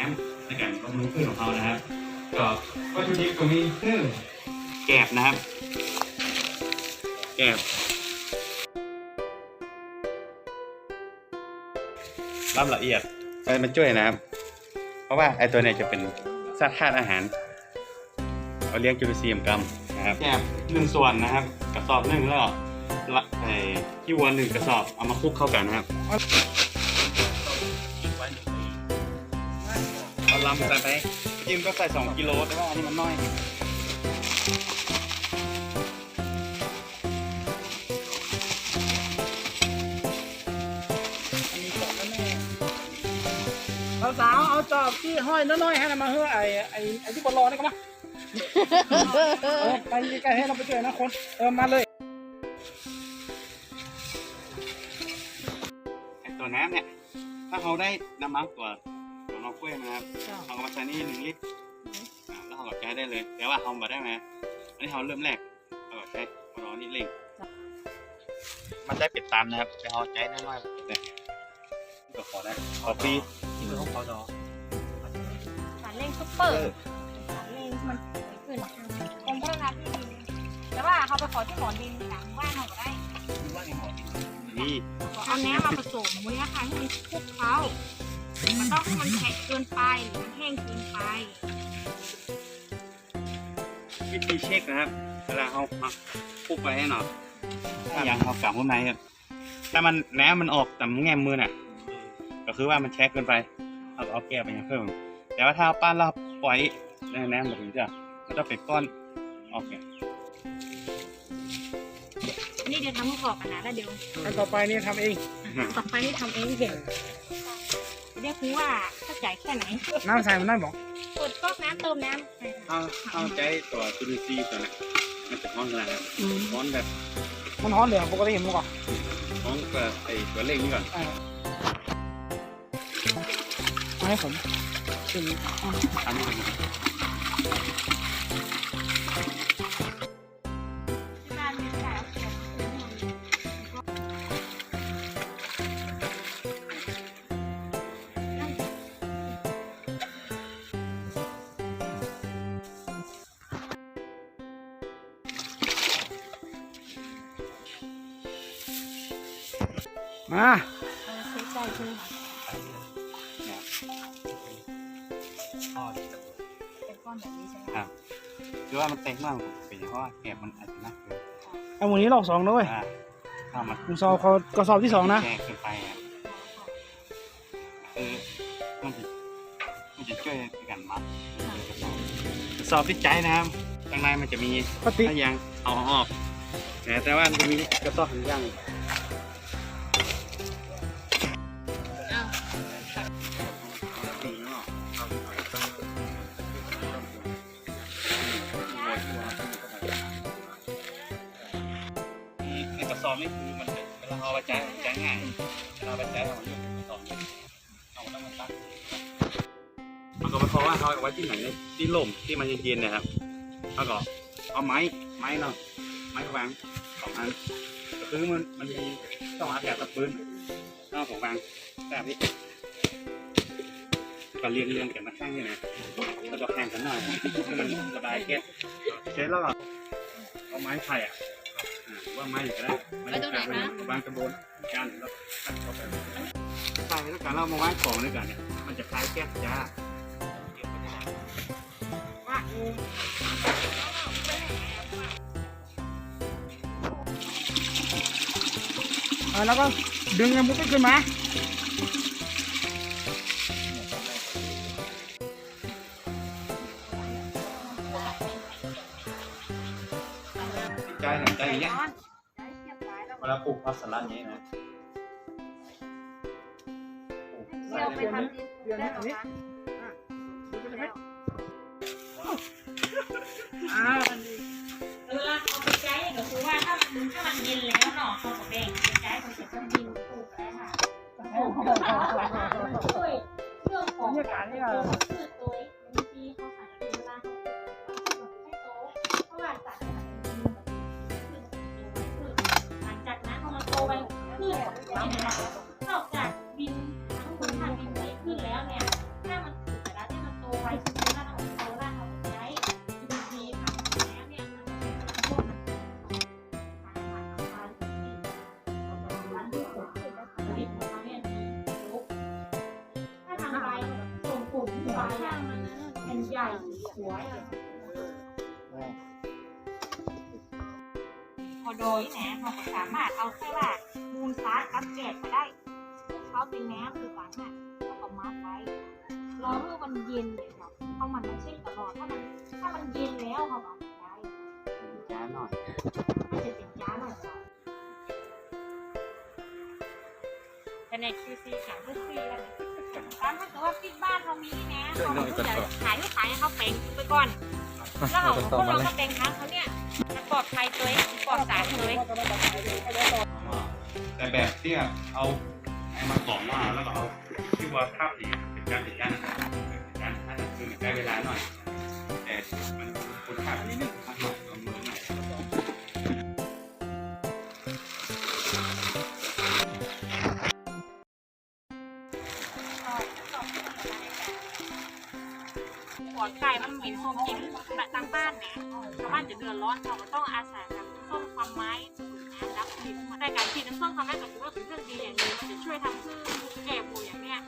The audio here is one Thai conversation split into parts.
น้ำในการบำรุงพืชของเขานะครับ ก็วัตถุดิบตรงนี้คือแกบนะครับ แกบรับละเอียดไปมันช่วยนะครับ เพราะว่าไอตัวเนี้จะเป็นสารธาตุอาหารเราเลี้ยงจุลินทรีย์เหมือนกันนะครับแกบหนึ่งส่วนนะครับ กระสอบหนึ่งแล้วก็ละไอ้ที่วัวหนึ่งกระสอบเอามาคลุกเข้ากันนะครับ ลำใส่ไปจิ้มก็ใส่สองกิโลแต่ว่าอันนี้มันน้อยเราสาวเอาจอบที่ห้อยน้อยๆให้มาเฮ้อไอ้ไอ้ไอ้ที่บอลลอนี่ก็มาไปใกล้ๆให้เราไปเจอนะคนเออมาเลยไอตัวน้ำเนี่ย ถ้าเขาได้น้ำมันตัว ตัวน้องกล้วยมาครับเขาก็มาใส่นี่หนึ่งลิตรอ่าแล้วเขาก็ใช้ได้เลย แต่ว่าเขามาได้ไหมอันนี้เขาเริ่มแรกเขาก็ใช้มารอนี่เร่งมันได้เป็ดตันนะครับแต่เขาใช้น้อยๆเลยก็ขอได้ขอฟรีที่มือของเขาดอสารเร่งซุปเปอร์สารเร่งมันขึ้นกรมพัฒนาที่ดินแต่ว่าเขาไปขอที่หมอนดินหลังบ้านเขาก็ได้นี่ขอเอาแหนมมาผสมมูลค่าให้มันคลุกเคล้า มันต้องให้มันแข็งเกินไปหรือมันแห้งเกินไป วิธีเช็คนะครับ เวลาเขาคลุกไปให้หน่อยถ้าอย่างเขากลับข้างในครับ ถ้ามันน้ำมันออกแต่แง่มือน่ะ ก็คือว่ามันแช่เกินไปเราก็เอาแก้ไปอย่างเพิ่ม แต่ว่าถ้าเอาป้านเราปล่อยแน่ๆแบบนี้จ้ะมันจะเป็นก้อนออกเนี่ยอันนี้เดี๋ยวทำประกอบกันนะแล้วเดี๋ยว อันต่อไปนี่ทำเอง ต่อไปนี่ทำเองเดี๋ยว เรียกคุณว่าถ้าจ่ายแค่ไหนน้ำใส่มันได้บอกเปิดก๊อกน้ำเติมน้ำใส่เข้าเข้าใจตัวจุลินทรีย์ตัวน่ะมันจะห้อนขนาดนั้นห้อนแบบมันฮ้อนเหลือปกติมันก่อนห้อนแบบไอ้ตัวเล็กนี่ก่อนเออเอาให้ผมชิมทำให้มัน มาเอาใช้ใจใช่ไหมคะพ่อเป็นก้อนแบบนี้ใช่ไหมครับคือว่ามันเต็มมากเป็นเพราะว่าแกบมันอาจจะหนักเกินเอาวันนี้รอบสองด้วยอ่าถ้ามันคุณสอบเขากระสอบที่สองนะแก่เกินไปอะคือมันจะมันจะช่วยในการมัดกระสอบที่ใจนะครับข้างในมันจะมีปฏิถ้ายังเอาออกแต่แต่ว่ามันจะมีกระสอบถึงยัง ในกระสอบนี่คือมันเวลาเอาไปใช้ใช้ง่ายเวลาไปใช้เราอยู่กระสอบเอาแล้วมันตั้งมันก็ม่เพราะว่าเขาเอาไว้ที่ไหนที่ร่มที่มันเย็นๆนะครับแล้วก็เอาไม้ไม้เนาะไม้วางสองอันคือมันมันมีต้องอากาศตะปืนนอกของวางแบบนี้ก็เรียงเรียงกันมาข้างนี่นะแล้วก็แข่งกันหน่อยมันสบายแค่เสร็จแล้วก็เอาไม้ไผ่อะ อ่าว่าไม้อยู่ก็ได้มันจะกลายเป็นวางกระบวนการแล้วตัดเข้าไปใช่แล้วการเรามาวางของด้วยกันเนี่ยมันจะคล้ายแก๊สจ้าว่าเออเออแล้วก็ดึงมันปุ๊บขึ้นมาใจหน่อยใจอย่างเงี้ยร้อน แล้วเวลาปลูกพัสลัดนี้นะปลูกใส่เราในไปพวกนี้ทำดินได้หรอคะอ้าวเวลาเอาไปใช้ก็คือว่าถ้ามันถ้ามันเย็นแล้วเนาะเขาก็แบ่งไปใช้เขาจะต้องดินปลูกอะไรค่ะปลูกช่วยเรื่องของบรรยากาศ ย่างมันเนใหญ่สวยพอโดยนะเราสามารถเอาแค่ว่ามูลฟ้ากับแกะมาได้เขาเป็นแหนม้คือฝันอะเขาก็มัดไว้รอเมื่อมันเย็นเลยครับเขามันม่ใช่ตลอดถ้ามันถ้ามันเย็นแล้วเขาก็ได้จ้าหน่อยมันจะเป็นจ้าหน่อยก่อนแต่ใน QC ขายทุกปีแล้วเนี่ยตามถ้าเกิดว่าที่บ้านเขามี นะเขาก็จะขายให้ขายให้เขาเป็นไปก่อนแล้วเราพวกเราก็เป็นค้างเขาเนี่ยจะปลอดภัยตัวเองปลอดสารตัวเองแต่แบบที่เอาไอ้มาสองว่าแล้วก็เอาที่ว่าทับอีกเป็นการเป็นการเป็นการถ้าคือใช้เวลาหน่อย หัวไก่มันเหม็นส้มกินแบบทางบ้านเนี่ยชาวบ้านจะเดือดร้อนเขาก็ต้องอาศัยแบบส้มความไม้นะรับกลิ่นแต่การฉีดน้ำส้มความไม้ก็ถือว่าเป็นเรื่องดีอย่างหนึงมันจะช่วยทำให้แก่ปูอย่างเนี้ย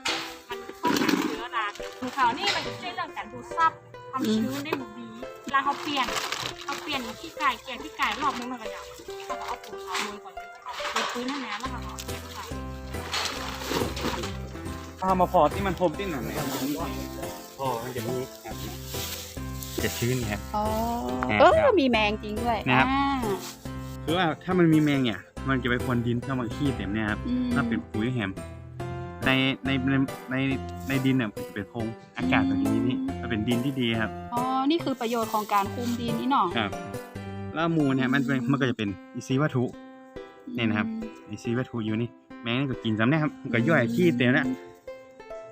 มันป้องกันเชื้อราภูเขานี่มันจะช่วยเรื่องการดูดซับความชื้นได้บุดีเวลาเขาเปลี่ยนเขาเปลี่ยนขี้ไก่เปลี่ยนขี้ไก่รอบนึงมันก็จะเขาก็เอาปูเขาโรยก่อนเอาปืนให้น้ำแล้วก็เอาใส่ถ้ามาพอที่มันพรมที่หนังเนี่ย พอมันจะมีครับจะชื้นครับ อ๋อครับเออมีแมงจริงด้วยนะครับ อ่าคือว่าถ้ามันมีแมงเนี่ย มันจะไปควนดินถ้ามันขี้เต็มเนี่ยครับอืมถ้าเป็นปุ๋ยแฮมในในในในในดินเนี่ยมันจะเป็นโพรงอากาศแบบนี้นี่มันเป็นดินที่ดีครับ อ๋อ นี่คือประโยชน์ของการคุมดินนี่เนาะครับแล้วมูลเนี่ยมันเป็นมันก็จะเป็นอินทรีย์วัตถุ นี่นะครับ อินทรีย์วัตถุอยู่นี่แมงนี่ก็กินซ้ำเนี่ยครับมันก็ย่อยขี้เต็มแล้ว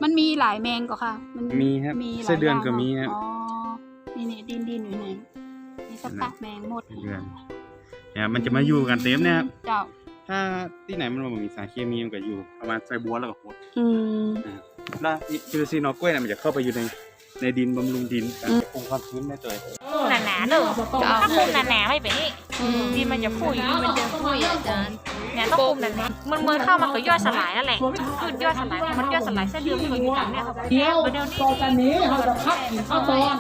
มันมีหลายแมงก็ค่ะ มันมีครับมีหลายไส้เดือนก็ย่างมีครับ อ๋อนี่นี่ดินดินอยู่ไหนมีสปักแมงหมดเดือนเนี่ยมันจะมาอยู่กันเต็มเนี่ยครับ เจ้าถ้าที่ไหนมันบ่มีสารเคมีมันก็อยู่ประมาณใส่บัวแล้วก็โคตรอืม แล้วจุลินทรีย์นอกกล้วยเนี่ยมันจะเข้าไปอยู่ในในดินบำรุงดินการอืมปรุงความชื้นได้ตัว หนาๆเด้อถ้าคุมหนาๆไม่เป็นนี่ดินมันจะพุ่ยมันจะพุ่ยอาจารย์เนี่ยต้องคุมหนาๆมันเมื่อเข้ามันก็ย่อยสลายนั่นแหละคือย่อยสลายมันย่อยสลายเส้นเดือนที่มันอยู่ตรงเนี่ยครับเดี๋ยวเดี๋ยวนี้ต่อจากนี้เราจะพักกินข้าวตอน